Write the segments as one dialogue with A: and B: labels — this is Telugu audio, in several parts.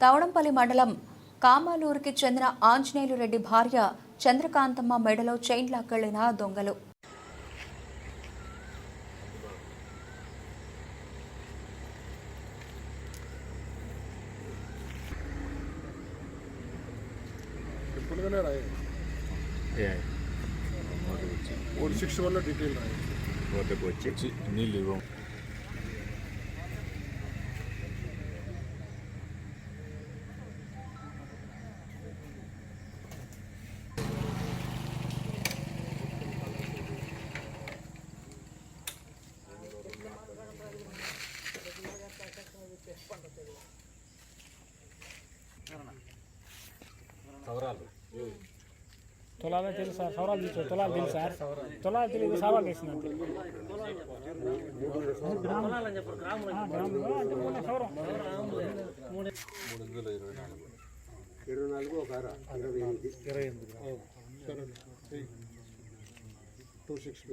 A: తవడంపల్లి మండలం కామాలూరుకి చెందిన ఆంజనేయులు రెడ్డి భార్య చంద్రకాంతమ్మ మెడలో చైన్ లాక్కెళ్ళిన దొంగలు.
B: సింపుల్గానే రాయి. ఓడి సిక్స్ వల్ల డీటెయిల్ రాయి.
C: వద్దకు వచ్చి నీళ్ళు ఇవ్వం.
D: తులాలో తెలుసు సార్ సవరాలు తెలుసు తులాలు తెలుసు సార్ తులాలు తెలియదు సవాలు తెలిసింది అంతే ఆ, గ్రాములు అంటే మూడు సవరం
B: టూ సిక్స్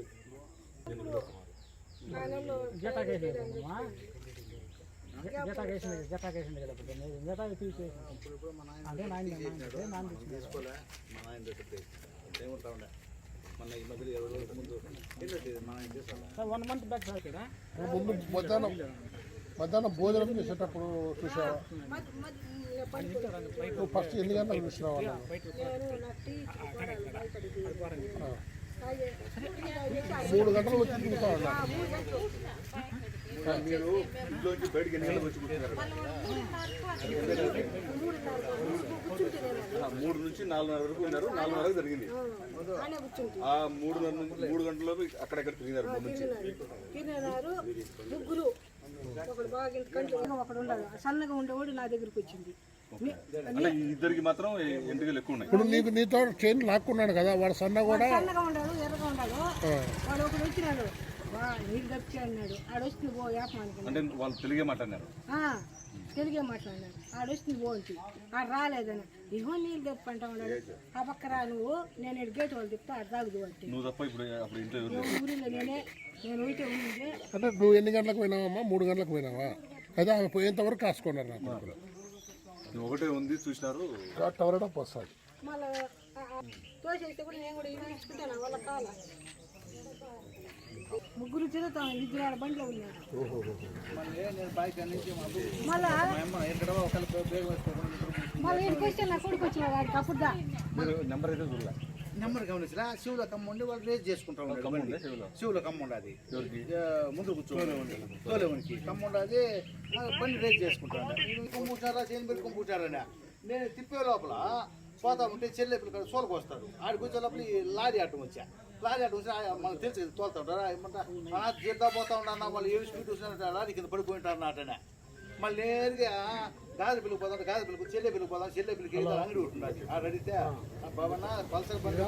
D: జటాకి వేసింది కదమ్మా. జ- జటాకి వేసింది కదా, జటాకి తీసేసి. Sir one month back sir ఇక్కడ
B: మధ్యాహ్నం మధ్యాహ్నం భోజనం చేసేటప్పుడు చూసావా ఫస్ట్ ఎన్ని గంటలకు చూసినావా మూడు గంటలు వచ్చి చూస్తా ఉన్నా
C: మీరు ఇంట్లోంచి బయటికి ఎన్ని గంటలకు వచ్చి కూర్చున్నారు? ఆ, మూడు నుంచి నాలుగున్నర వరకు ఉన్నారు. నాలుగున్నర వరకు జరిగింది. ఆ మూడున్నర నుంచి మూడు గంటలలోపు అక్కడెక్కడ తిరిగినారు మూడు నుంచి.
E: ముగ్గురు. ఒకడు బాగా కంట్లో ఒకడు సన్నగా ఉండేవాడు నా దగ్గరికి వచ్చింది.
C: ఇద్దరికి మాత్రం ఎంటుకలు ఎక్కువ ఉన్నాయి.
B: ఇప్పుడు నీకు నీతో చైన్ లాక్కున్నాడు కదా వాడు సన్న కూడా
E: సన్నగా ఉన్నాడు ఎర్రగా ఉన్నాడు వాడు ఒకడు వచ్చినాడు. నీకు తప్పి అన్నాడు. ఆడొచ్చి పో యాపమానికి
C: అంటే వాళ్ళు తెలుగే మాట్లాడినారు
E: తెలుగే మాట్లాడినాడు ఆడొచ్చి పో అంటే ఆడు రాలేదని ఇగో నీళ్ళు తెప్పి ఉన్నాడు. ఆ పక్క రా నువ్వు. నేను ఈడ గేట్ వాళ్ళు చెప్తా ఆడు తాగుదు అంటే
C: నువ్వు తప్ప ఇప్పుడు అప్పుడు ఇంట్లో ఎవరు లేరు.
E: ఊరిలో నేనే నేను ఉంటే ఉండే
B: అంటే నువ్వు ఎన్ని గంటలకు పోయినావమ్మా? మూడు గంటలకు పోయినావా? అయితే ఆమె పోయేంత వరకు కాసుకున్నారు నా కొడుకులు
C: నువ్వు ఒకటే ఉంది చూసినారు.
B: టవర్ వస్తుంది
E: మళ్ళా తోసేస్తే కూడా నేను కూడా ఇచ్చుకుంటాను? వాళ్ళ కాల
C: నెంబర్ అయితే చూడలే.
F: నెంబర్ గమనించరా శివుల కమ్మ ఉండి వాళ్ళు రేజ్ చేసుకుంటా.
C: ఉందా శివులో?
F: శివుల కమ్మ ఉండదు? ముందు కూర్చోని తోలేవనికి కమ్మ ఉండదు. బండి రేజ్ చేసుకుంటాడు కొంపుచారా చేను పెట్టి కొంపుచారని నేను తిప్పే లోపల పోతా ఉంటే చెల్లె పిల్లలు సోలకు వస్తారు ఆడికి వచ్చే లోపల ఈ లారీ ఆటం వచ్చా. లారీ ఆటం వచ్చి మనకు తెలిసి కదా, తోలుతా ఉంటారా ఏమంటా? జీతా పోతా ఉన్నా వాళ్ళు ఏమి స్పీడ్ వచ్చినట్టు లారీ కింద పడిపోయి ఉంటారు నాటనే మళ్ళీ నేరుగా గాజు పిల్లకి పోతాం గాజు పిల్లకి చెల్లె పిల్లకి పోతాం చెల్లె పిల్లకి అంగడి ఉంటున్నారు ఆ అడిగితే బాబా పల్సర్ బండి